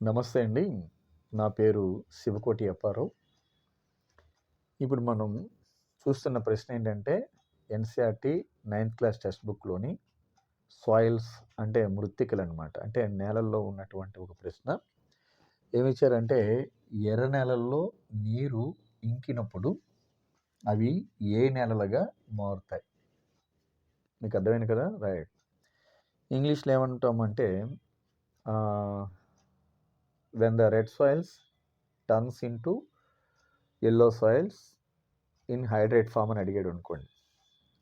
నమస్తే అండి. నా పేరు శివకోటి అప్పారావు. ఇప్పుడు మనం చూస్తున్న ప్రశ్న ఏంటంటే, ఎన్‌సీఈఆర్‌టీ నైన్త్ క్లాస్ టెక్స్ట్ బుక్‌లోని సాయిల్స్ అంటే మృత్తికలనమాట. అంటే నేలల్లో ఉన్నటువంటి ఒక ప్రశ్న. ఏమిచ్చారంటే, ఎర్ర నేలల్లో నీరు ఇంకినప్పుడు అవి ఏ నేలలుగా మారుతాయి? మీకు అర్థమైంది కదా! రైట్. ఇంగ్లీష్‌లో ఏమంటామంటే ఆహ్, when the red soils into into yellow soils in hydrate form అని అడిగాడనుకోండి.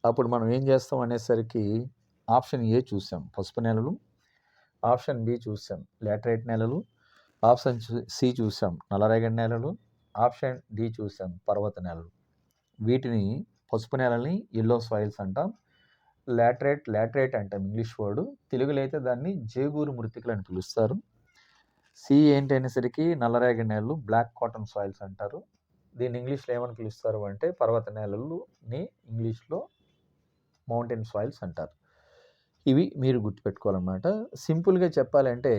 అప్పుడు మనం ఏం చేస్తాం అనేసరికి ఆప్షన్ ఏ చూసాం పసుపు నెలలు ఆప్షన్ బి చూసాం లాటరైట్ నెలలు ఆప్షన్ సి సి చూసాం నల్లరేగడి నేలలు, ఆప్షన్ డి చూసాం పర్వత నెలలు వీటిని పసుపు నేలని ఎల్లో సాయిల్స్ అంటాం. లాటరైట్ లాటరేట్ అంటాం ఇంగ్లీష్ వర్డ్. తెలుగులో అయితే దాన్ని జేగూరు మృతికలు అని పిలుస్తారు. సి ఏంటి అనేసరికి నల్లరేగడి నేలలు బ్లాక్ కాటన్ సాయిల్స్ అంటారు. దీన్ని ఇంగ్లీష్‌లో ఏమని పిలుస్తారు అంటే పర్వత నేలలుని ఇంగ్లీష్‌లో మౌంటైన్ సాయిల్స్ అంటారు. ఇవి మీరు గుర్తుపెట్టుకోవాలన్నమాట. సింపుల్‌గా చెప్పాలంటే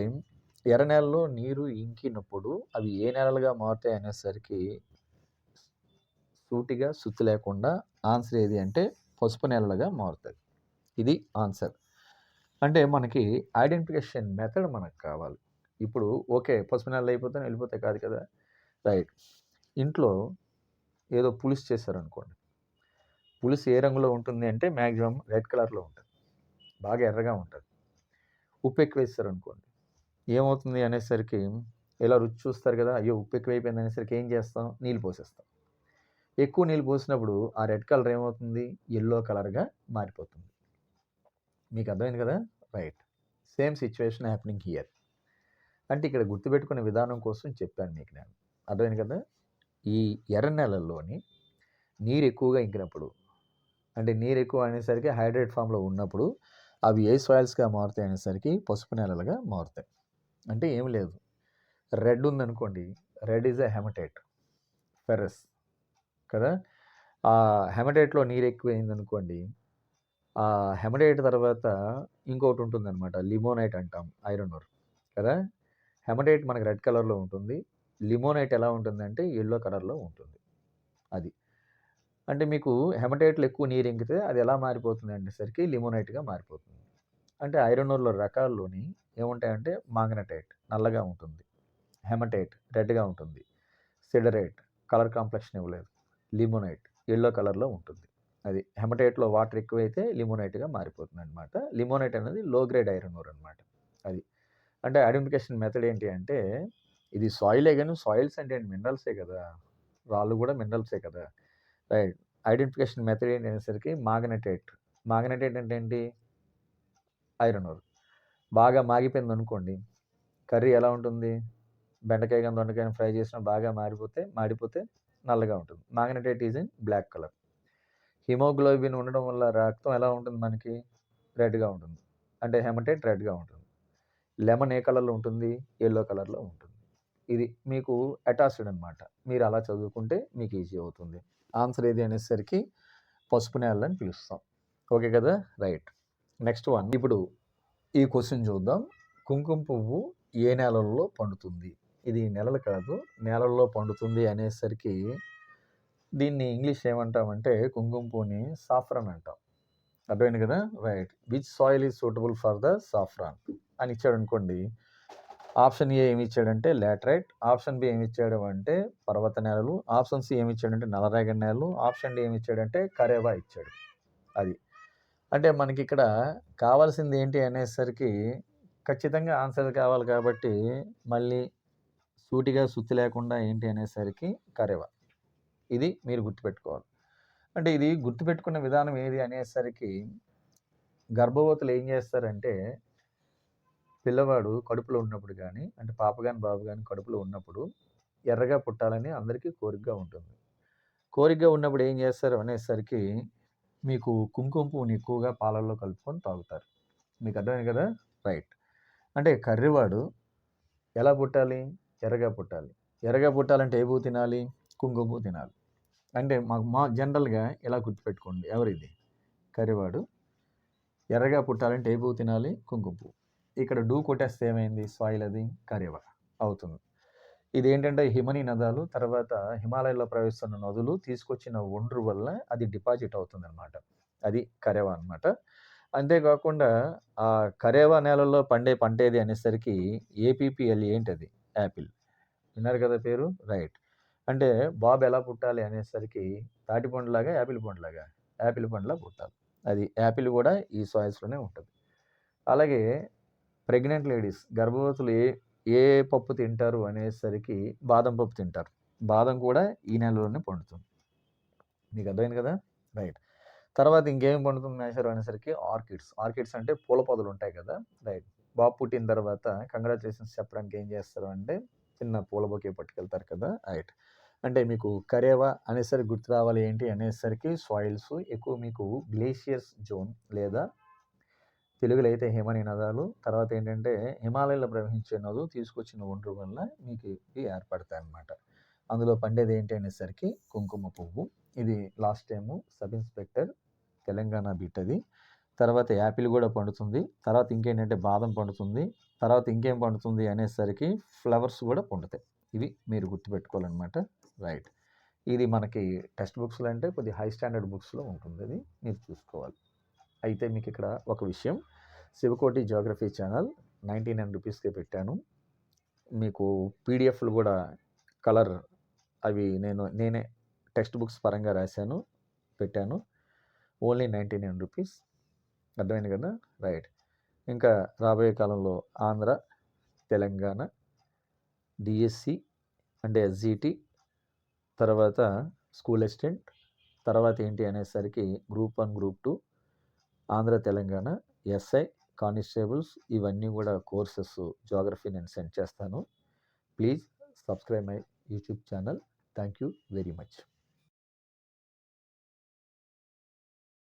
ఎర్ర నేలలో నీరు ఇంకినప్పుడు అవి ఏ నేలలుగా మారుతాయి అనేసరికి సూటిగా సుత్తి లేకుండా ఆన్సర్ ఏది అంటే పసుపు నేలలుగా మారుతుంది ఇది ఆన్సర్. అంటే మనకి ఐడెంటిఫికేషన్ మెథడ్ మనకు కావాలి. ఇప్పుడు ఓకే. పసుపు నెలలు అయిపోతే వెళ్ళిపోతే కాదు కదా! రైట్. ఇంట్లో ఏదో పులుసు చేశారనుకోండి. పులుసు ఏ రంగులో ఉంటుంది అంటే మ్యాక్సిమం రెడ్ కలర్‌లో ఉంటుంది బాగా ఎర్రగా ఉంటుంది ఉప్పు ఎక్కువ వేస్తారనుకోండి ఏమవుతుంది అనేసరికి ఇలా రుచి చూస్తారు కదా! అయ్యో! ఉప్పు ఎక్కువైపోయింది అనేసరికి ఏం చేస్తాం? నీళ్ళు పోసేస్తాం. ఎక్కువ నీళ్ళు పోసినప్పుడు ఆ రెడ్ కలర్ ఏమవుతుంది? ఎల్లో కలర్‌గా మారిపోతుంది. మీకు అర్థమైంది కదా! Right. Same situation happening here. అంటే ఇక్కడ గుర్తుపెట్టుకునే విధానం కోసం చెప్పాను మీకు నేను. అర్థమైంది కదా! ఈ ఎర్ర నెలల్లోని నీరు ఎక్కువగా ఇంకినప్పుడు అంటే నీరు ఎక్కువ అనేసరికి హైడ్రేట్ ఫామ్లో ఉన్నప్పుడు అవి ఏ సాయిల్స్‌గా మారుతాయి అనేసరికి పసుపు నెలలుగా మారుతాయి. అంటే ఏమి లేదు. రెడ్ ఉందనుకోండి. Red is a hematite. Ferrous కదా! ఆ హెమటైట్‌లో నీరు ఎక్కువైందనుకోండి. ఆ హెమటైట్ తర్వాత ఇంకోటి ఉంటుందన్నమాట. లిమోనైట్ అంటాం ఐరన్ ఓర్ కదా! హెమటైట్ మనకు రెడ్ కలర్‌లో ఉంటుంది. లిమోనైట్ ఎలా ఉంటుందంటే ఎల్లో కలర్‌లో ఉంటుంది. అది. అంటే మీకు హెమటైట్‌లో ఎక్కువ నీరు ఇంకితే అది ఎలా మారిపోతుంది అనేసరికి లిమోనైట్‌గా మారిపోతుంది. అంటే ఐరన్ ఓర్ల రకాల్లోని ఏముంటాయంటే మాగ్నటైట్ నల్లగా ఉంటుంది. హెమటైట్ రెడ్‌గా ఉంటుంది. సిడరైట్ కలర్ కాంప్లెక్షన్ ఇవ్వలేదు. లిమోనైట్ ఎల్లో కలర్‌లో ఉంటుంది. అది. హెమటైట్‌లో వాటర్ ఎక్కువైతే లిమోనైట్‌గా మారిపోతుందన్నమాట. లిమోనైట్ అనేది లో గ్రేడ్ ఐరన్ ఓర్ అనమాట అది. అంటే ఐడెంటిఫికేషన్ మెథడ్ ఏంటి అంటే ఇది సాయిలే కానీ సాయిల్స్ అంటే మినరల్సే కదా! రాళ్ళు కూడా మినరల్సే కదా! రైట్. ఐడెంటిఫికేషన్ మెథడ్ ఏంటి అనేసరికి మాగ్నటైట్. మాగ్నెటేట్ అంటే ఏంటి? Iron ore. బాగా మాగిపోయింది అనుకోండి కర్రీ ఎలా ఉంటుంది? బెండకాయ కానీ దొండకాయ ఫ్రై చేసినా బాగా మారిపోతే మాడిపోతే నల్లగా ఉంటుంది. Magnetite is in black colour. Haemoglobin ఉండడం వల్ల రక్తం ఎలా ఉంటుంది మనకి? రెడ్‌గా ఉంటుంది. అంటే హెమటైట్ రెడ్‌గా ఉంటుంది. లెమన్ ఏ కలర్‌లో ఉంటుంది? ఎల్లో కలర్‌లో ఉంటుంది. ఇది మీకు అటాచ్డ్ అనమాట మీరు అలా చదువుకుంటే మీకు ఈజీ అవుతుంది. ఆన్సర్ ఏది అనేసరికి పసుపు నేలలని పిలుస్తాం. ఓకే కదా! రైట్. Next one. ఇప్పుడు ఈ క్వశ్చన్ చూద్దాం. కుంకుమ పువ్వు ఏ నెలల్లో పండుతుంది? ఇది నెలలు కాదు. నేలల్లో పండుతుంది అనేసరికి దీన్ని ఇంగ్లీష్ ఏమంటామంటే కుంకుమ పువ్వుని సాఫ్రన్ అంటాం. అర్థమైంది కదా! Right. Which soil is suitable for the saffron అని ఇచ్చాడు అనుకోండి ఆప్షన్ ఏ ఏమి ఇచ్చాడంటే లాటరైట్. ఆప్షన్ బి ఏమి ఇచ్చాడు అంటే పర్వత నేలలు. ఆప్షన్ సి ఏమి ఇచ్చాడంటే నల్లరేగడి నేలలు. ఆప్షన్ డి ఏమి ఇచ్చాడంటే కరేవా ఇచ్చాడు. అది. అంటే మనకి ఇక్కడ కావాల్సింది ఏంటి అనేసరికి ఖచ్చితంగా ఆన్సర్ కావాలి కాబట్టి మళ్ళీ సూటిగా సుత్తి లేకుండా ఏంటి అనేసరికి కరేవా. ఇది మీరు గుర్తుపెట్టుకోవాలి. అంటే ఇది గుర్తుపెట్టుకున్న విధానం ఏది అనేసరికి గర్భవతులు ఏం చేస్తారంటే పిల్లవాడు కడుపులో ఉన్నప్పుడు కానీ అంటే పాప కానీ బాబు కానీ కడుపులో ఉన్నప్పుడు ఎర్రగా పుట్టాలని అందరికీ కోరికగా ఉంటుంది. కోరికగా ఉన్నప్పుడు ఏం చేస్తారు అనేసరికి మీకు కుంకుమ పువ్వుని ఎక్కువగా పాలల్లో కలుపుకొని తాగుతారు. మీకు అర్థమైంది కదా! రైట్. అంటే కర్రివాడు ఎలా పుట్టాలి? ఎర్రగా పుట్టాలి. ఎర్రగా పుట్టాలంటే ఏ పువ్వు తినాలి? కుంకుమ పువ్వు తినాలి. అంటే మాకు మా జనరల్‌గా ఇలా గుర్తుపెట్టుకోండి. ఎవరిది? కరివాడు ఎర్రగా పుట్టాలంటే ఏ పువ్వు తినాలి? కుంకుమ పువ్వు. ఇక్కడ డూ కొట్టేస్తే ఏమైంది? సాయిల్ అది కరేవా. అవుతుంది. ఇది ఏంటంటే హిమనీ నదాలు, తర్వాత హిమాలయాల్లో ప్రవేశిస్తున్న నదులు తీసుకొచ్చిన ఒండ్రు వల్ల అది డిపాజిట్ అవుతుందనమాట. అది కరేవా అనమాట. అంతేకాకుండా ఆ కరేవా నేలల్లో పండే పంటేది అనేసరికి ఏపీపీఎల్ ఏంటది? యాపిల్. విన్నారు కదా పేరు? రైట్. అంటే బాబు ఎలా పుట్టాలి అనేసరికి తాటి పండులాగా, యాపిల్ పండులాగా? యాపిల్ పండులా పుట్టాలి. అది యాపిల్ కూడా ఈ సాయిస్లోనే ఉంటుంది అలాగే ప్రెగ్నెంట్ లేడీస్ గర్భవతులు ఏ ఏ పప్పు తింటారు అనేసరికి బాదం పప్పు తింటారు. బాదం కూడా ఈ నెలలోనే పండుతుంది. మీకు అర్థమైంది కదా? రైట్. తర్వాత ఇంకేం పండుతుంది మేషారు అనేసరికి ఆర్కిడ్స్. ఆర్కిడ్స్ అంటే పూల పొదలు ఉంటాయి కదా! రైట్. బాబు పుట్టిన తర్వాత కంగ్రాచులేషన్స్ చెప్పడానికి ఏం చేస్తారు అంటే చిన్న పూల బొకే పట్టుకెళ్తారు కదా! రైట్. అంటే మీకు కరేవా అనేసరికి గుర్తు రావాలి ఏంటి అనేసరికి సాయిల్స్ ఎక్కువ మీకు గ్లేషియర్స్ జోన్ లేదా తెలుగులో అయితే హిమని నదాలు తర్వాత ఏంటంటే హిమాలయాల్లో ప్రవహించే నదులు తీసుకొచ్చిన ఒండ్రు వల్ల మీకు ఇవి ఏర్పడతాయన్నమాట. అందులో పండేది ఏంటి అనేసరికి కుంకుమ పువ్వు. ఇది last time sub inspector Telangana bit అది. తర్వాత యాపిల్ కూడా పండుతుంది. తర్వాత ఇంకేంటంటే బాదం పండుతుంది. తర్వాత ఇంకేం పండుతుంది అనేసరికి ఫ్లవర్స్ కూడా పండుతాయి. ఇవి మీరు గుర్తుపెట్టుకోవాలన్నమాట రైట్. ఇది మనకి టెక్స్ట్ బుక్స్‌లో అంటే కొద్దిగా హై స్టాండర్డ్ బుక్స్‌లో ఉంటుంది అది మీరు చూసుకోవాలి. అయితే మీకు ఇక్కడ ఒక విషయం Sivakoti geography channel ninety nine రూపీస్కే పెట్టాను. మీకు పీడిఎఫ్‌లు కూడా కలర్ అవి నేను నేనే టెక్స్ట్ బుక్స్ పరంగా రాశాను. పెట్టాను. ఓన్లీ నైంటీ నైన్ రూపీస్ అర్థమైంది కదా! రైట్. ఇంకా రాబోయే కాలంలో ఆంధ్ర, తెలంగాణ, డిఎస్సి అంటే ఎస్జిటి తర్వాత స్కూల్ అసిస్టెంట్ తర్వాత ఏంటి అనేసరికి group one group two Andhra, Telangana, SI, constables ఇవన్నీ కూడా కోర్సెస్ జోగ్రఫీ నేను సెండ్ చేస్తాను. Please subscribe my YouTube channel. Thank you very much.